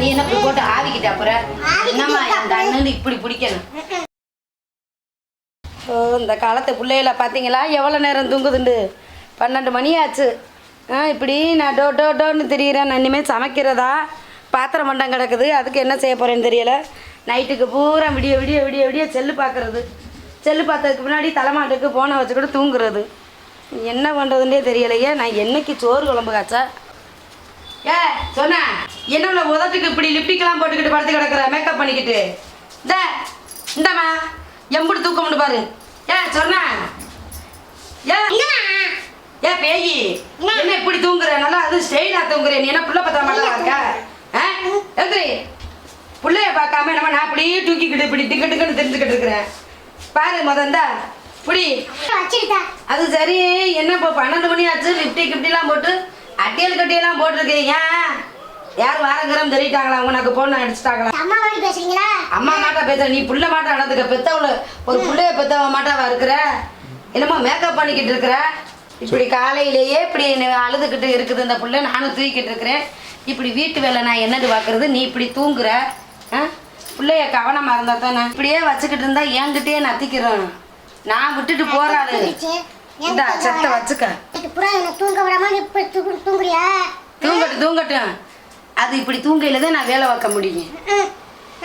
நீ என்ன போட்டு ஆவிக்கிட்ட அப்புறம் என்னம்மா அண்ணன் இப்படி பிடிக்கணும்? ஓ இந்த காலத்து பிள்ளைகள பார்த்தீங்களா எவ்வளோ நேரம் தூங்குதுண்டு? பன்னெண்டு மணி ஆச்சு. ஆ இப்படி நான் டோ டோ டோன்னு தெரிகிறேன் நான் இனிமேல் சமைக்கிறதா? பாத்திரம் மண்டம் கிடக்குது. அதுக்கு என்ன செய்ய போகிறேன்னு தெரியல. நைட்டுக்கு பூரா விடிய விடிய விடிய விடிய செல்லு பார்க்குறது செல்லு பார்த்ததுக்கு முன்னாடி தலைமாட்டுக்கு போனை வச்சுக்கிட்டு தூங்குறது. என்ன பண்ணுறதுன்னே தெரியலையே. நான் என்னைக்கு சோறு குழம்பு காய்ச்சா? ஏ சொன்ன. என்னோட உதட்டுக்கு இப்படி லிப்டிக்கெல்லாம் போட்டுக்கிட்டு படுத்து கிடக்குற மேக்கப் பண்ணிக்கிட்டு. இந்த இந்தம்மா. எம்புடு தூக்கம்னு பாரு. ஏ சொன்ன. ஏ ஏ பேயி. என்ன இப்படி தூங்குற? நல்லா அது ஸ்டைலா தூங்குற. நீ என்ன புள்ள பத்தா மாட்டா இருக்க? எந்திரி. புள்ளைய பார்க்காம நம்ம நான் அப்படியே தூக்கிக்கிட்டு இப்படி டிக்கு டிக்குன்னு தெரிஞ்சுக்கிட்டு இருக்கிறேன். பாரு முதந்தா புடி. வச்சிருக்கா. அது சரி. என்ன இப்போ பன்னெண்டு மணி ஆச்சு? லிப்டி கிப்டிலாம் போட்டு அட்டியல் கட்டியெல்லாம் போட்டிருக்கு ஏன் யார் வாரங்கிறோம் சொல்லிட்டாங்களா உனக்கு பொண்ணு அடிச்சிட்டாங்களா? அம்மா வாடி பேசுறீங்களா? அம்மா மாட்டா பேச நீ புள்ள மாட்டா நடந்துக்க. பெத்தவள ஒரு புள்ளைய பெத்தவ மாட்டாவா இருக்கிற. என்னமோ மேக்கப் பண்ணிக்கிட்டு இருக்கிற. இப்படி காலையிலேயே இப்படி அழுதுகிட்டு இருக்குது. இந்த புள்ள நானும் தூக்கிட்டு இருக்கிறேன். இப்படி வீட்டு வேலை நான் என்னது பார்க்கறது நீ இப்படி தூங்குற. ஆ? புள்ளைய கவனமா இருந்தா தானே. இப்படியே வச்சுக்கிட்டு இருந்தா என்கிட்டயே நத்திக்கிறேன் நான் விட்டுட்டு தூங்கிடுச்சு. இந்த செத்தை வச்சுக்க. புறா என்ன தூங்க விடாம இப்ப தூங்கு தூங்குறியா? தூங்கட்டும் தூங்கட்டும். அது இப்படி தூங்கையில தான் நான் வேலை பார்க்க முடியும்.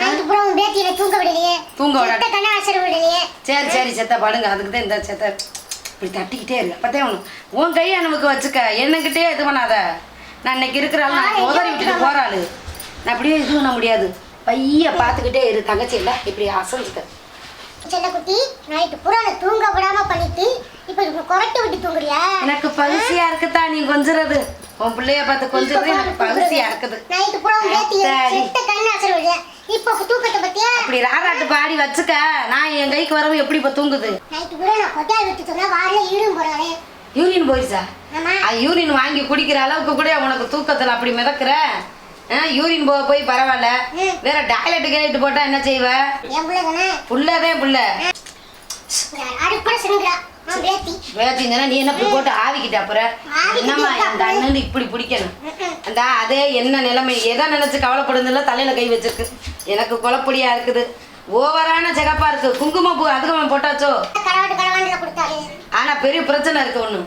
நைட்டு புறா உன் பேத்தியில தூங்க விடலையே. தூங்க விட கண்ணா விடலையே. சரி சரி செத்த படுங்க. அதுக்கு தான் இந்த செத்த இப்படி தட்டிக்கிட்டே இருக்கு. ஒன்று உன் கையை நமக்கு வச்சுக்க. என்னகிட்டே இது பண்ணாத. நான் இன்னைக்கு இருக்கிறாள் நான் உதறி விட்டுட்டு போறாளு. நான் அப்படியே இது பண்ண முடியாது. பைய பார்த்துக்கிட்டே இரு தங்கச்சி. இல்லை இப்படி அசைஞ்சுக்க. செல்ல குட்டி நைட்டு புறா தூங்க விடாம பண்ணிட்டு இப்ப இப்ப குரட்டு விட்டு தூங்குறியா? எனக்கு பகுசியா இருக்குதா நீ கொஞ்சுறது? உன் பிள்ளைய பார்த்து கொஞ்சுறது எனக்கு பகுசியா இருக்குது. இப்படி ராராட்டு பாடி வச்சுக்க. நான் என் கைக்கு வரவும் எப்படி இப்போ தூங்குது? யூரின் போயிடுச்சா யூரின் வாங்கி குடிக்கிற அளவுக்கு கூட உனக்கு தூக்கத்தில் அப்படி மிதக்குற? யூரின் போக போய் பரவாயில்ல. வேற டாய்லெட் கேட்டு போட்டா என்ன செய்வ? என் பிள்ளை. வேச்சிங்கன்னா நீ என்ன போட்டு ஆவிக்கிட்ட அப்புறம் என்னம்மா அந்த அண்ணன் இப்படி பிடிக்கணும். அந்த அதே என்ன நிலைமை. எதை நினைச்சு கவலைப்படுதுல தலையில கை வச்சிருக்கு. எனக்கு குழப்படியா இருக்குது. ஓவரான சிகப்பா இருக்கு. குங்குமப்பூ அதுக்கு போட்டாச்சோ? ஆனா பெரிய பிரச்சனை இருக்கு ஒண்ணு.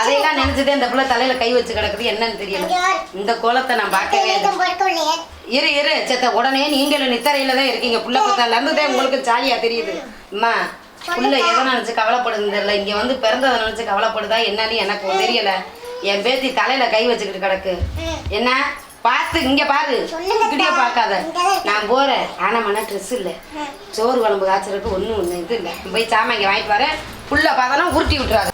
அதையெல்லாம் நினைச்சுதே இந்த புள்ள தலையில கை வச்சு கிடக்குது. என்னன்னு தெரியல? இந்த கோலத்தை நான் பார்க்கவே இல்லை. இரு இரு செத்த உடனே நீங்களும் நித்தரையில தான் இருக்கீங்க. புள்ள பத்தால இருந்துதே உங்களுக்கு ஜாலியா தெரியுது. அம்மா புள்ள எதை நினைச்சு கவலைப்படுது தெரியல. இங்க வந்து பிறந்ததை நினைச்சு கவலைப்படுதா என்னன்னு எனக்கு தெரியல. என் பேத்தி தலையில கை வச்சுக்கிட்டு கிடக்கு. என்ன? பார்த்து இங்க பாரு. இப்படியே. பார்க்காத. நான் போறேன். ஆனா மன ட்ரெஸ் இல்ல. சோறு குழம்பு காய்ச்சறதுக்கு ஒண்ணும் ஒண்ணு இது இல்ல. போய் சாமான் இங்க வாங்கிட்டு வரேன். புள்ள பார்த்தா உருட்டி விட்டுறாங்க